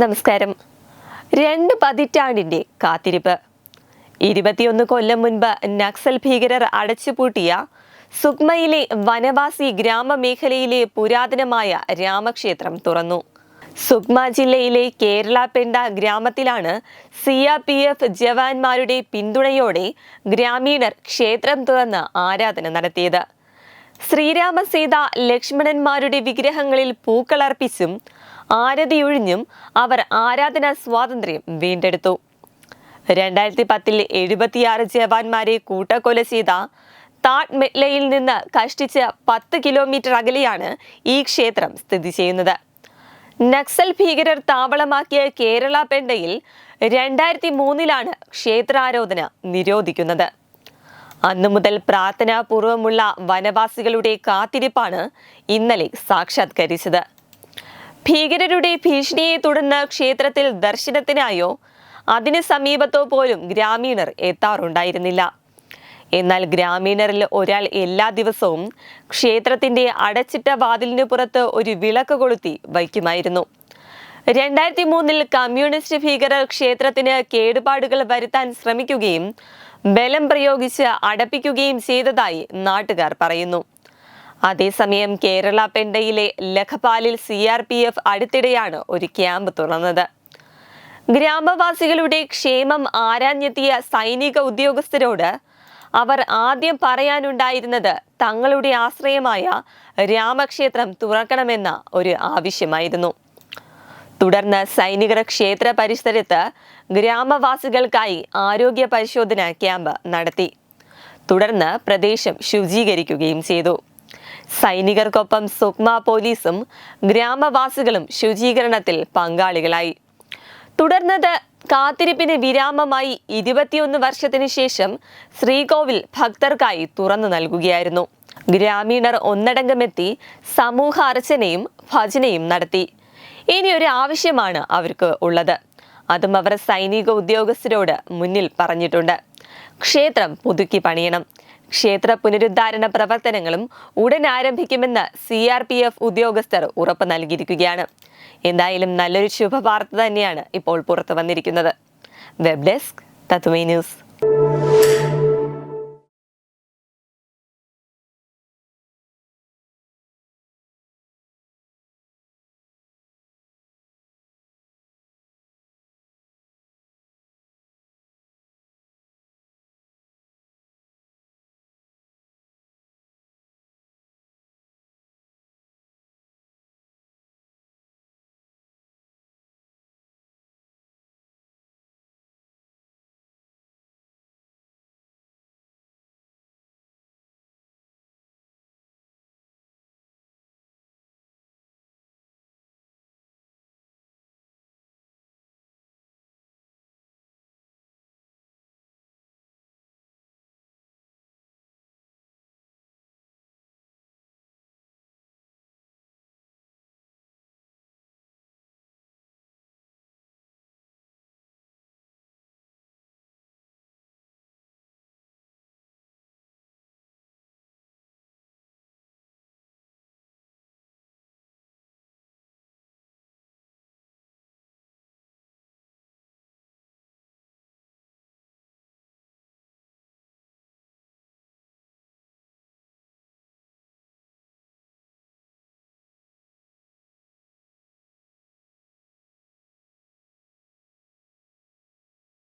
നമസ്കാരം. രണ്ട് പതിറ്റാണ്ടിന്റെ കാത്തിരിപ്പ്. ഇരുപത്തിയൊന്ന് കൊല്ലം മുൻപ് നക്സൽ ഭീകരർ അടച്ചുപൂട്ടിയ സുക്മയിലെ വനവാസി ഗ്രാമമേഖലയിലെ പുരാതനമായ രാമക്ഷേത്രം തുറന്നു. സുക്മ ജില്ലയിലെ കേരളപെണ്ട ഗ്രാമത്തിലാണ് സി ആർ പി എഫ് ജവാന്മാരുടെ പിന്തുണയോടെ ഗ്രാമീണർ ക്ഷേത്രം തുറന്ന് ആരാധന നടത്തിയത്. ശ്രീരാമസീത ലക്ഷ്മണന്മാരുടെ വിഗ്രഹങ്ങളിൽ പൂക്കളർപ്പിച്ചും ആരതിയൊഴിഞ്ഞും അവർ ആരാധനാ സ്വാതന്ത്ര്യം വീണ്ടെടുത്തു. രണ്ടായിരത്തി പത്തിൽ എഴുപത്തിയാറ് ജവാന്മാരെ കൂട്ടക്കൊല ചെയ്ത താട് മെറ്റ്ലയിൽ നിന്ന് കഷ്ടിച്ച് പത്ത് കിലോമീറ്റർ അകലെയാണ് ഈ ക്ഷേത്രം സ്ഥിതി ചെയ്യുന്നത്. നക്സൽ ഭീകരർ താവളമാക്കിയ കേരള പെണ്ടയിൽ രണ്ടായിരത്തി മൂന്നിലാണ് ക്ഷേത്രാരോധന നിരോധിക്കുന്നത്. അന്നു മുതൽ പ്രാർത്ഥനാപൂർവമുള്ള വനവാസികളുടെ കാത്തിരിപ്പാണ് ഇന്നലെ സാക്ഷാത്കരിച്ചത്. ഭീകരരുടെ ഭീഷണിയെ തുടർന്ന് ക്ഷേത്രത്തിൽ ദർശനത്തിനായോ അതിന് സമീപത്തോ പോലും ഗ്രാമീണർ എത്താറുണ്ടായിരുന്നില്ല. എന്നാൽ ഗ്രാമീണരിൽ ഒരാൾ എല്ലാ ദിവസവും ക്ഷേത്രത്തിന്റെ അടച്ചിട്ട വാതിലിന് പുറത്ത് ഒരു വിളക്ക് കൊളുത്തി വയ്ക്കുമായിരുന്നു. രണ്ടായിരത്തി മൂന്നിൽ കമ്മ്യൂണിസ്റ്റ് ഭീകരർ ക്ഷേത്രത്തിന് കേടുപാടുകൾ വരുത്താൻ ശ്രമിക്കുകയും ബലം പ്രയോഗിച്ച് അടപ്പിക്കുകയും ചെയ്തതായി നാട്ടുകാർ പറയുന്നു. അതേസമയം കേരള പെണ്ടയിലെ ലഖപാലിൽ സി ആർ പി എഫ് അടുത്തിടെയാണ് ഒരു ക്യാമ്പ് തുറന്നത്. ഗ്രാമവാസികളുടെ ക്ഷേമം ആരാഞ്ഞെത്തിയ സൈനിക ഉദ്യോഗസ്ഥരോട് അവർ ആദ്യം പറയാനുണ്ടായിരുന്നത് തങ്ങളുടെ ആശ്രയമായ രാമക്ഷേത്രം തുറക്കണമെന്ന ഒരു ആവശ്യമായിരുന്നു. തുടർന്ന് സൈനികർ ക്ഷേത്ര പരിസരത്ത് ഗ്രാമവാസികൾക്കായി ആരോഗ്യ പരിശോധന ക്യാമ്പ് നടത്തി. തുടർന്ന് പ്രദേശം ശുചീകരിക്കുകയും ചെയ്തു. സൈനികർക്കൊപ്പം സുക്മ പോലീസും ഗ്രാമവാസികളും ശുചീകരണത്തിൽ പങ്കാളികളായി. തുടർന്നത് കാത്തിരിപ്പിന് വിരാമമായി ഇരുപത്തിയൊന്ന് വർഷത്തിന് ശേഷം ശ്രീകോവിൽ ഭക്തർക്കായി തുറന്നു നൽകുകയായിരുന്നു. ഗ്രാമീണർ ഒന്നടങ്കമെത്തി സമൂഹ അർച്ചനയും ഭജനയും നടത്തി. ഇനി ഒരു ആവശ്യമാണ് അവർക്ക് ഉള്ളത്. അതും അവർ സൈനിക ഉദ്യോഗസ്ഥരോട് മുന്നിൽ പറഞ്ഞിട്ടുണ്ട്. ക്ഷേത്രം പുതുക്കി പണിയണം. ക്ഷേത്ര പുനരുദ്ധാരണ പ്രവർത്തനങ്ങളും ഉടൻ ആരംഭിക്കുമെന്ന് സി ആർ പി എഫ് ഉദ്യോഗസ്ഥർ ഉറപ്പ് നൽകിയിരിക്കുകയാണ്. എന്തായാലും നല്ലൊരു ശുഭവാർത്ത തന്നെയാണ് ഇപ്പോൾ പുറത്തു വന്നിരിക്കുന്നത്. വെബ് ഡെസ്ക് തത്വമേ ന്യൂസ്.